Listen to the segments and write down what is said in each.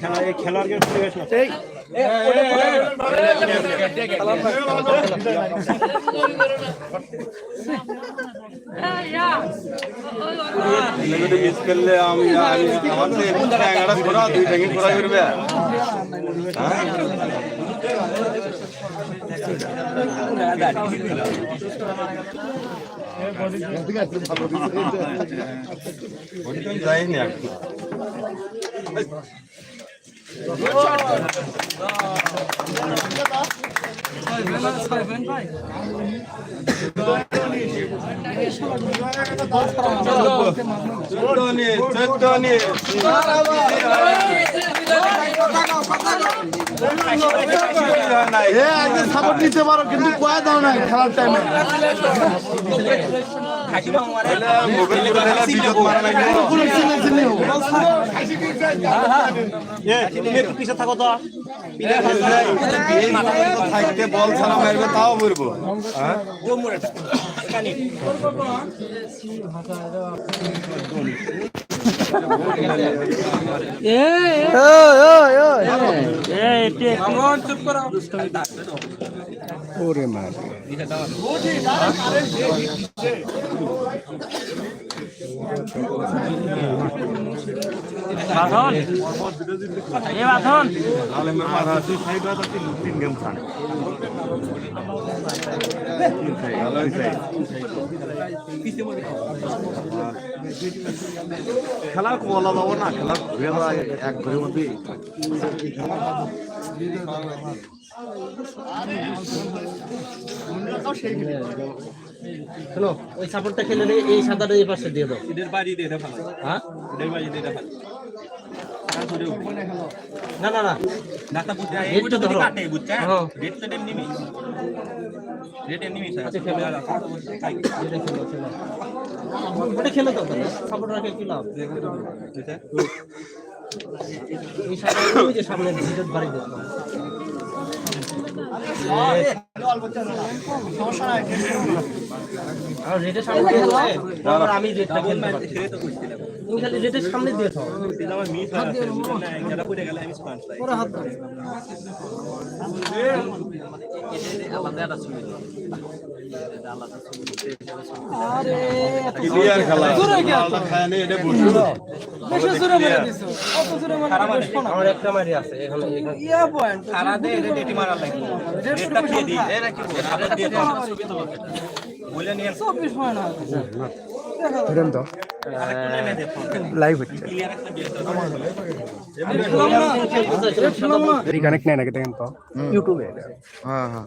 খেলা এই খেলোয়াড়কে পরিবেশ মিস করলে আমি ঘোরা দুই ট্যাঙ্গি ঘোরা করবে যাইনি সাপোর্ট নিতে পারো কিন্তু কয়া দাও না খেলার টাইমে মোবাইল মারা থাকতে বল ছাড়া মারবে তাও মরবো বাঁধন এ বাঁধন আলেমের মাথা তুই সাইড বাদ তুই তিন খেলা বলা না খেলা ঘুরে এক ঘরের মধ্যে শোনো ওই সাপোর্টটা খেলে এই সাদাটা এই পাশে দিয়ে দাও। এদের বাড়ি দিয়ে দেখাল হ্যাঁ? এদের বাড়ি দিয়ে দেখাল না না না। ডাক্তার বুঝছে রেট তো। কাটে বুঝছে? হ্যাঁ। রেট তো এমনি রেট এমনি আচ্ছা, খেলো। এটা খেলো ওটা খেলে তো সাপোর্ট রাখে কি লাভ? এই সামনে ওই যে সামনে ভিতর বাড়ি দেখো সেটাই তো। বুঝছিলাম তুমি খালি রেটের সামনে দিয়ে দাও দিলে আমার মিস না যারা পড়ে গেলে আমি স্পান্স পাই ক্লিয়ার খেলা আলাদা খায় নেই এটা বুঝছ আমার একটা মারি আছে এখানে এখানে সারা দে এদের ডেটি মারা লাগবে রেটটা খেয়ে দিই। এরা কি বলে? আপনি দিয়ে দেন বলে নিয়ে লাইভ হচ্ছে। ক্লিয়ার একটা দিয়ে রিকানেক্ট নেই নাকি দেখেন তো? ইউটিউবে হ্যাঁ হ্যাঁ।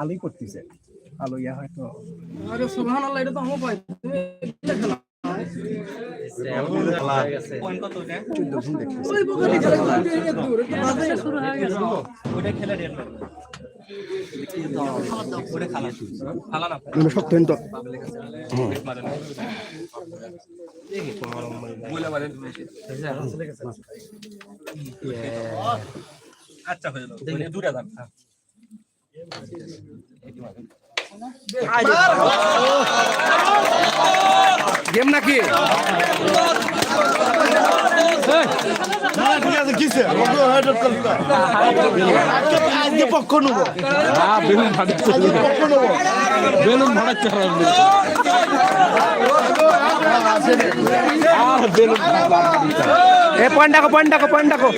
আলোই করতেছে। আলো ইয়া হয়তো পয়েন্ট কত ওটা ওটা খেলে রেট ওটা খালা। খালা না। আচ্ছা হয়ে গেল দূরে যান গেম নাকি? করতে আজকে পক্ষ নেব। বেলুন পক্ষ বেলুন বেলুন এ পয়েন্ট ডাকো পয়েন্ট ডাকো পয়েন্ট ডাকো।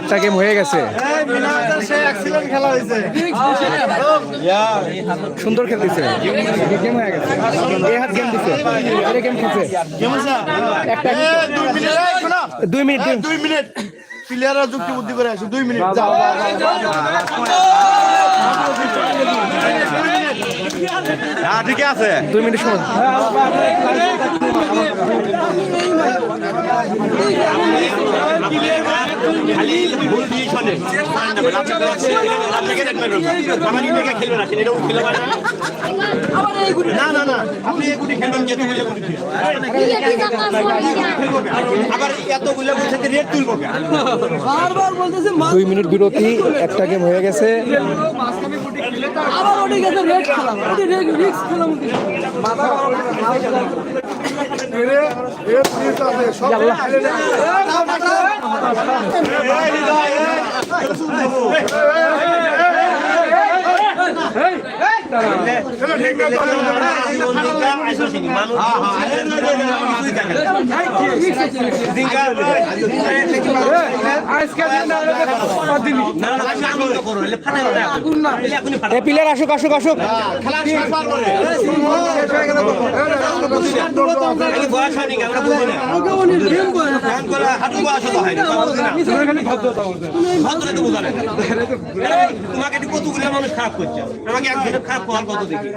একটা গেম হয়ে গেছে। খেলা হয়েছে সুন্দর খেলতেছে। গেম হয়ে গেছে। এই হাত গেম দিছে। এটা গেম খেলছে। একটা দুই মিনিট দুই মিনিট এই দুই মিনিট। প্লেয়াররা যুক্তি বুদ্ধি করে আসো। দুই মিনিট যাও। Yeah. হ্যাঁ আছে দুই মিনিট খালি খেলে দুই মিনিট বিরতি, একটা গেম হয়ে গেছে। আবার ওটি গেছে খেলাম এ প্লেয়ার আসুক আসুক আসুক। তোমাকে কতগুলো মানুষ খারাপ করছে। আমাকে একজনের খারাপ করার কত দেখি?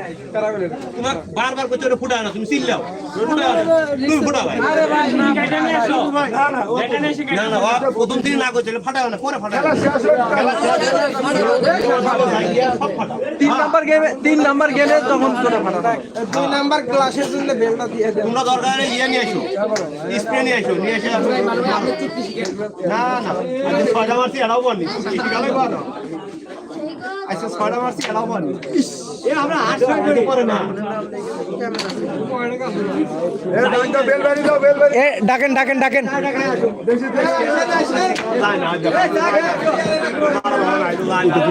তোমাকে বারবার করছে ওটা ফুটায় না তুমি চিল্লাও। ফুটাও না। তুমি ফুটাও ভাই। না না। প্রথম দিন না করছিল ফাটাও না পরে ফাটাও। তিন নাম্বার গেমে তিন নাম্বার গেলে তখন করে ফাটা দুই নাম্বার ক্লাসের জন্য বেলটা দিয়ে দেন। তোমরা দরকার ইয়ে নিয়ে স্প্রে নিয়ে আসো নিয়ে এসে না না ছয়টা মারছি এটাও বলনি। আচ্ছা ছয়টা মারছি এটাও বলনি এ আমরা আট করে পরে না এ ডাকেন ডাকেন ডাকেন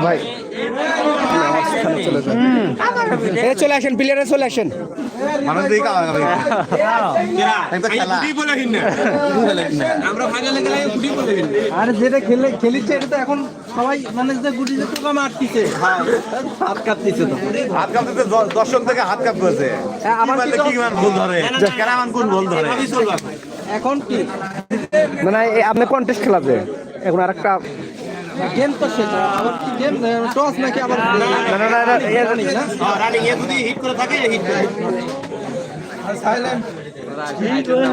ভাই চলে আসেন প্লেয়ারে চলে আসেন মানুষ দিয়ে কামাকামি একটা খেলা বলে হিন না আমরা ফাইনালে গেলে গুটি বলে হিন আরে যেটা খেলে খেলিচ্ছে এটা তো এখন সবাই মানে যে গুটি যে টোকা মারতিছে। হাত কাটতিছে তো। হাত কাঁপতে দর্শক থেকে হাত কাঁপতেছে। আমার কি মান ভুল ধরে? কেরামান কোন ভুল ধরে? এখন কি? মানে আপনি কন্টেস্ট খেলাতে এখন আরেকটা গেম তো শেষ আবার কি গেম টস নাকি আবার না না না, না রানিং এ যদি হিট করে থাকে হিট করে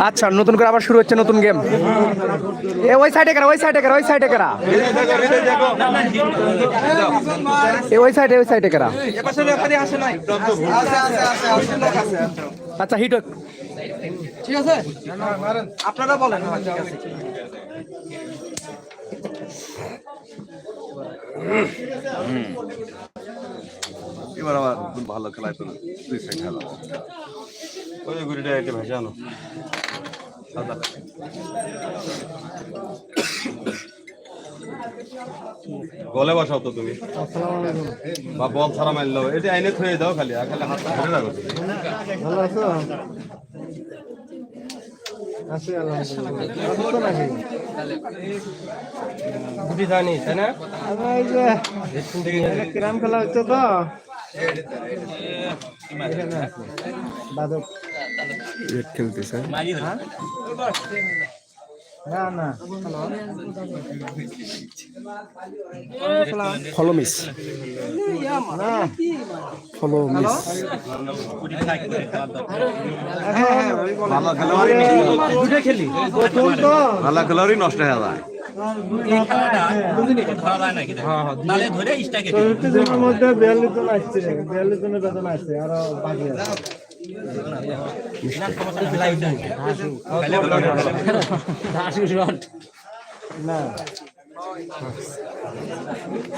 আচ্ছা নতুন করে আবার শুরু হচ্ছে নতুন গেম এ ওই সাইডে করা ওই সাইডে করা ওই সাইডে করা? এ ওই সাইডে ওই সাইডে করা? আচ্ছা হিট হোক। ঠিক আছে? আপনারা বলেন এবার আমার ভালো তো দুই সাইড খেলা। ওই গুড়িটা গলে বসাও তো তুমি। বা বল ছাড়া মারলো এটা আইনে দাও খালি খালি হাত ধরে রাখো তুমি। গুটি জানি তাই না? কিরাম খেলা হচ্ছে তো। রেড খেলতেছে। না ফলো মিস ফলো মিস ভালো খেলোয়াড়ই নষ্ট হয়ে যায়। মধ্যে বিয়াল্লিশ জন আসছে বিয়াল্লিশ জনের বেতন আসছে আরও বাকি আছে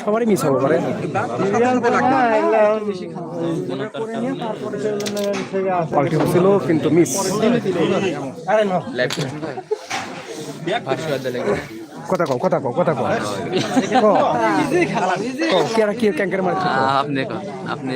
সবারই মিস হবে, পারে। হচ্ছিল, কিন্তু মিস কথা কও কথা কও কথা কও। কও। কেরা কি ক্যাঙ্কের মারছে? আপনি আপনি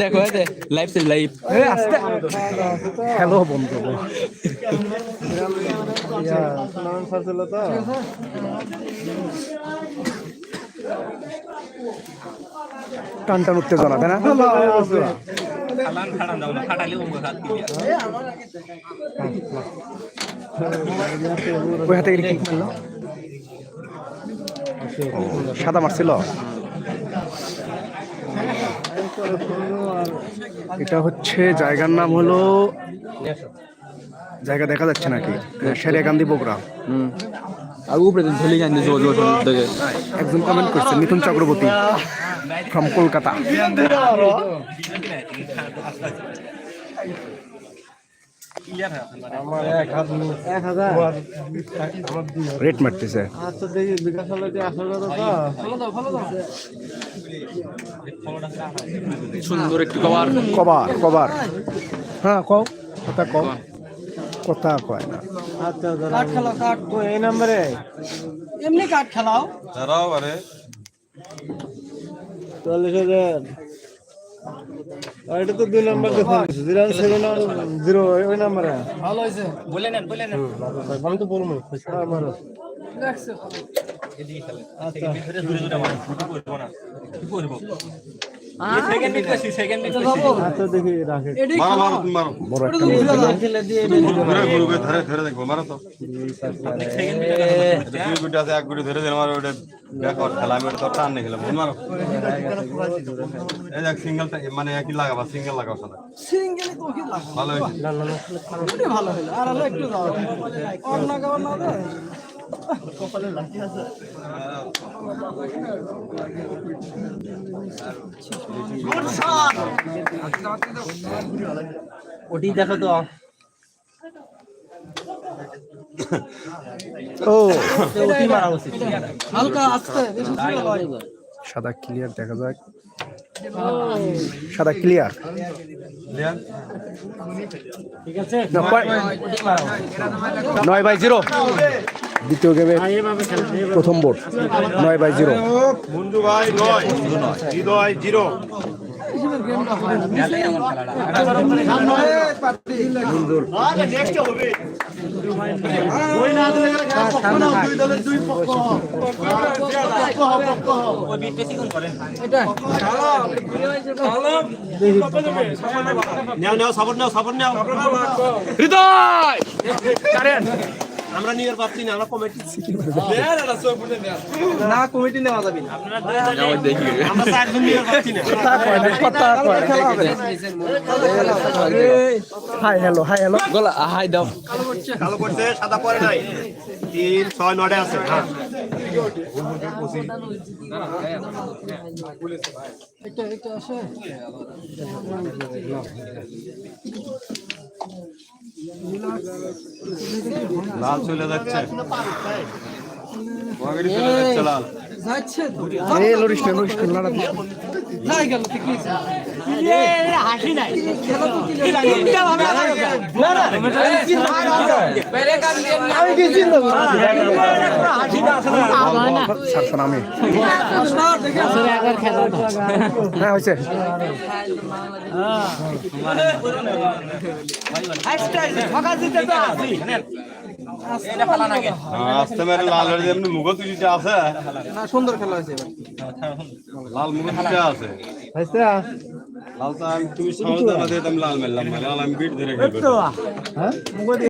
দেখো এই লাইভ সে লাইভ হ্যালো বন্ধু। টান টান উত্তেজনা তাই না? সাদা মারছিল। এটা হচ্ছে জায়গার নাম হলো জায়গা দেখা যাচ্ছে নাকি? শেরে গান্ধী হুম। আর উপরে ঝুলি গান্ধী জোর জোর থেকে একজন কমেন্ট করছে মিথুন চক্রবর্তী ফ্রম কলকাতা। ক্লিয়ার হয় আপনার রেট মারতেছে। সুন্দর একটু কভার কবার কবার হ্যাঁ কও কথা কও। কথা কয় না। কাঠ খেলাও কাঠ। এই নম্বরে? এমনি কাঠ খেলাও। দাঁড়াও আরে। চল্লিশ হাজার। এটা তো দুই নম্বর দেখুন জিরো সেভেন জিরো ওই নাম্বারে ভালো হয়েছে বলে নেন বলে নেন আমি তো বলব সেকেন্ড মিট ধরে ধরে ধরে মারো কি করব না কি করব আচ্ছা সিঙ্গেল মানে একই লাগাবা সিঙ্গেল লাগাও সাদা সিঙ্গেলি তো কি লাগবে? ভালো ভালো হলো। আর একটু যাও অন্য ওটি দেখো তো। ও। ওটি মারা উচিত। হালকা আস্তে। সাদা ক্লিয়ার দেখা যাক সাদা ক্লিয়ার নয় বাই জিরো। দ্বিতীয় গেমে প্রথম বোর্ড নয় বাই জিরো হৃদয়! আমরা নিয়ে পাচ্ছি না আমরা কমিটি না কমিটি নেওয়া যাবে না। আমরা চারজন নিয়ে পাচ্ছি না। হাই হ্যালো হাই হ্যালো গলা হাই দাও। কালো করছে সাদা পরে নাই। তিন ছয় নটা আছে হ্যাঁ। এটা এটা আসে। লাল চলে যাচ্ছে। পকেটে চলে যাচ্ছে লাল যাচ্ছে তো এ লরিস না লড়িস না না। যাই গেল ঠিক আছে। হাসি নাই আমি হ্যাঁ হয়েছে হ্যাঁ, আসতে মেরে লাল হয়ে এমনি মুখ আছে। না সুন্দর খেলা হয়েছে লাল মুখ তুলিতে আছে। লাল তো আমি তুমি সামনে দাঁড়াতে আমি লাল মেললাম লাল আমি বিট ধরে খেলব।